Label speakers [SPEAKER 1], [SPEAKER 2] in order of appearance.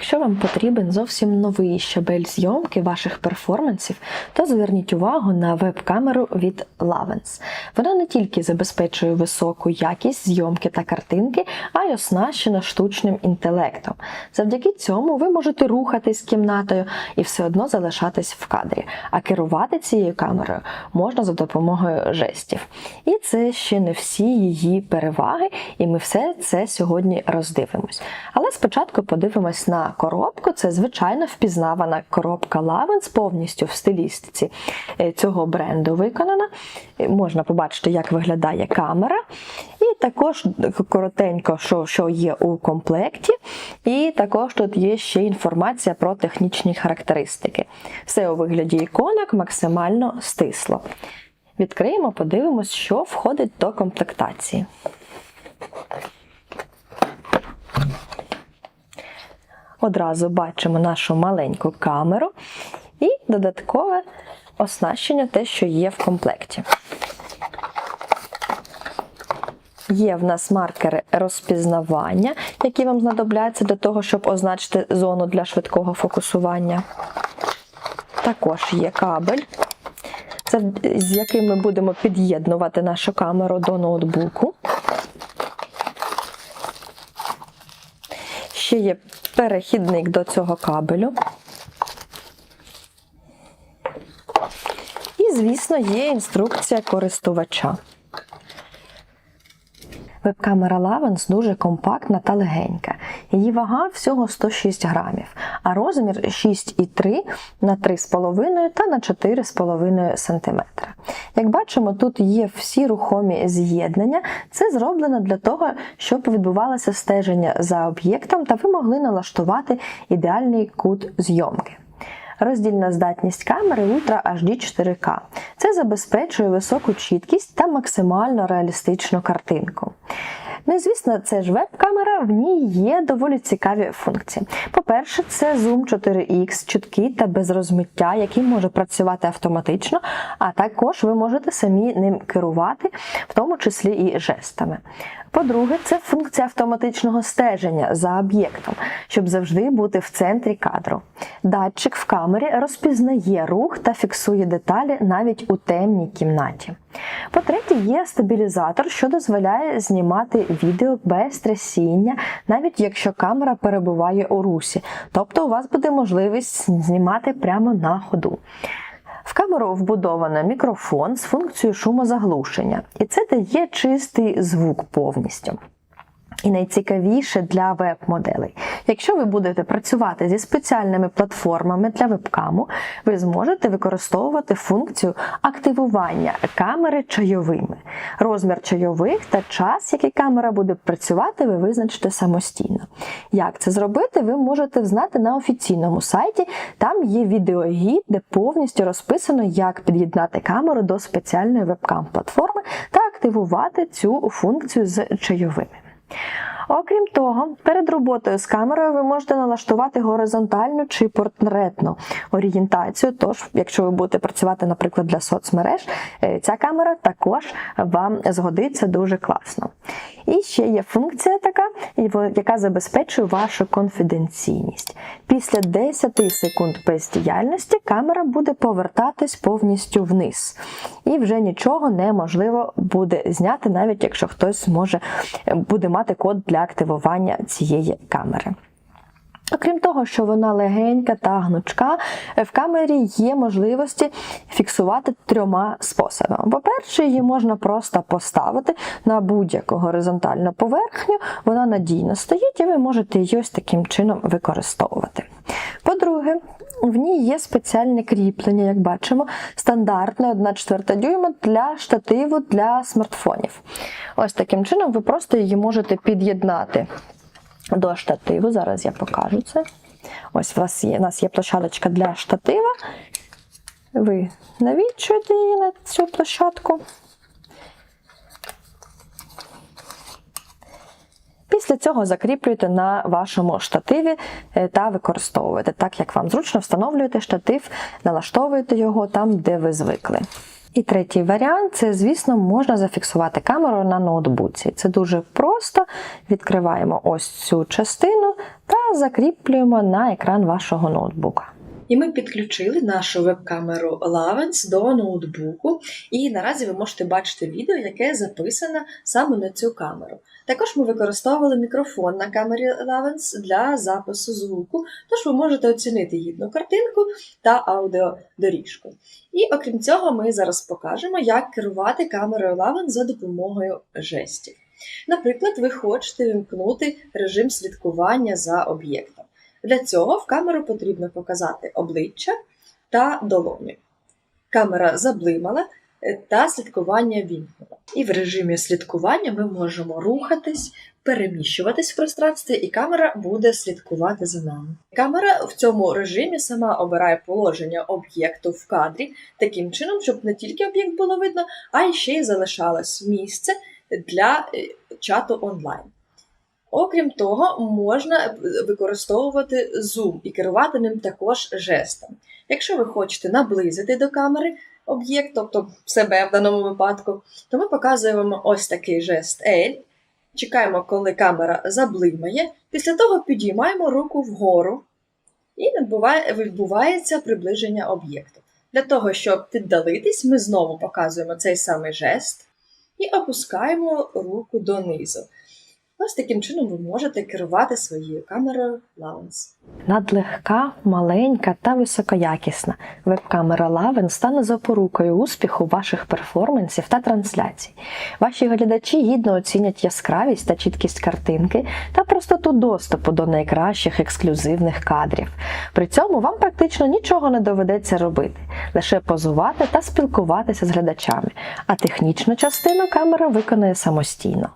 [SPEAKER 1] Якщо вам потрібен зовсім новий щабель зйомки ваших перформансів, то зверніть увагу на веб-камеру від Lavens. Вона не тільки забезпечує високу якість зйомки та картинки, а й оснащена штучним інтелектом. Завдяки цьому ви можете рухатись кімнатою і все одно залишатись в кадрі, а керувати цією камерою можна за допомогою жестів. І це ще не всі її переваги, і ми все це сьогодні роздивимось. Але спочатку подивимось на коробку. Це звичайно впізнавана коробка Lavens, повністю в стилістиці е, цього бренду виконана. Е, Можна побачити, як виглядає камера. І також коротенько, що, що є у комплекті. І також тут є ще інформація про технічні характеристики. Все у вигляді іконок максимально стисло. Відкриємо, подивимось, що входить до комплектації. Одразу бачимо нашу маленьку камеру і додаткове оснащення, те, що є в комплекті. Є в нас маркери розпізнавання, які вам знадобляться для того, щоб означити зону для швидкого фокусування. Також є кабель, з яким ми будемо під'єднувати нашу камеру до ноутбуку. Ще є перехідник до цього кабелю. І, звісно, є інструкція користувача. Веб-камера Lavens дуже компактна та легенька. Її вага всього 106 грамів, а розмір 6,3 на 3,5 та на 4,5 см. Як бачимо, тут є всі рухомі з'єднання. Це зроблено для того, щоб відбувалося стеження за об'єктом та ви могли налаштувати ідеальний кут зйомки. Роздільна здатність камери Ultra HD 4K. Це забезпечує високу чіткість та максимально реалістичну картинку. Ну і звісно, це ж веб-камера, в ній є доволі цікаві функції. По-перше, це зум 4X, чіткий та без розмиття, який може працювати автоматично, а також ви можете самі ним керувати, в тому числі і жестами. По-друге, це функція автоматичного стеження за об'єктом, щоб завжди бути в центрі кадру. Датчик в камері розпізнає рух та фіксує деталі навіть у темній кімнаті. По-третє, є стабілізатор, що дозволяє знімати відео без трясіння, навіть якщо камера перебуває у русі, тобто у вас буде можливість знімати прямо на ходу. В камеру вбудовано мікрофон з функцією шумозаглушення, і це дає чистий звук повністю. І найцікавіше для веб-моделей. Якщо ви будете працювати зі спеціальними платформами для вебкаму, ви зможете використовувати функцію активування камери чайовими. Розмір чайових та час, який камера буде працювати, ви визначите самостійно. Як це зробити, ви можете знати на офіційному сайті. Там є відеогід, де повністю розписано, як під'єднати камеру до спеціальної вебкам-платформи та активувати цю функцію з чайовими. Окрім того, перед роботою з камерою ви можете налаштувати горизонтальну чи портретну орієнтацію. Тож, якщо ви будете працювати, наприклад, для соцмереж, е, ця камера також вам згодиться дуже класно. І ще є функція така, яка забезпечує вашу конфіденційність. Після 10 секунд бездіяльності камера буде повертатись повністю вниз. І вже нічого неможливо буде зняти, навіть якщо хтось може буде мати код для активування цієї камери. Окрім того, що вона легенька та гнучка, в камері є можливості фіксувати трьома способами. По-перше, її можна просто поставити на будь-яку горизонтальну поверхню, вона надійно стоїть, і ви можете її ось таким чином використовувати. По-друге, в ній є спеціальне кріплення, як бачимо, стандартне 1,4 дюйма для штативу для смартфонів. Ось таким чином ви просто її можете під'єднати до штативу. Зараз я покажу це. Ось у вас є, у нас є площадочка для штатива. Ви навічуєте її на цю площадку. Після цього закріплюєте на вашому штативі е, та використовуєте так, як вам зручно, встановлюєте штатив, налаштовуєте його там, де ви звикли. І третій варіант це, звісно, можна зафіксувати камеру на ноутбуці. Це дуже просто. Відкриваємо ось цю частину та закріплюємо на екран вашого ноутбука.
[SPEAKER 2] І ми підключили нашу веб-камеру Lavens до ноутбуку, і наразі ви можете бачити відео, яке записане саме на цю камеру. Також ми використовували мікрофон на камері Lavens для запису звуку, тож ви можете оцінити гідну картинку та аудіодоріжку. І окрім цього, ми зараз покажемо, як керувати камерою Lavens за допомогою жестів. Наприклад, ви хочете вимкнути режим слідкування за об'єктом. Для цього в камеру потрібно показати обличчя та долоню. Камера заблимала е, та слідкування вімкнула. І в режимі слідкування ми можемо рухатись, переміщуватись в пространстві, і камера буде слідкувати за нами. Камера в цьому режимі сама обирає положення об'єкту в кадрі таким чином, щоб не тільки об'єкт було видно, а й ще й залишалось місце для е, чату онлайн. Окрім того, можна використовувати зум і керувати ним також жестом. Якщо ви хочете наблизити до камери об'єкт, тобто себе в даному випадку, то ми показуємо ось такий жест L, чекаємо, коли камера заблимає, після того підіймаємо руку вгору і відбувається приближення об'єкту. Для того, щоб віддалитись, ми знову показуємо цей самий жест і опускаємо руку донизу. Ось таким чином ви можете керувати своєю камерою Lawrence.
[SPEAKER 1] Надлегка, маленька та високоякісна веб-камера Laven стане запорукою успіху ваших перформансів та трансляцій. Ваші глядачі гідно оцінять яскравість та чіткість картинки та простоту доступу до найкращих ексклюзивних кадрів. При цьому вам практично нічого не доведеться робити, лише позувати та спілкуватися з глядачами, а технічну частину камера виконає самостійно.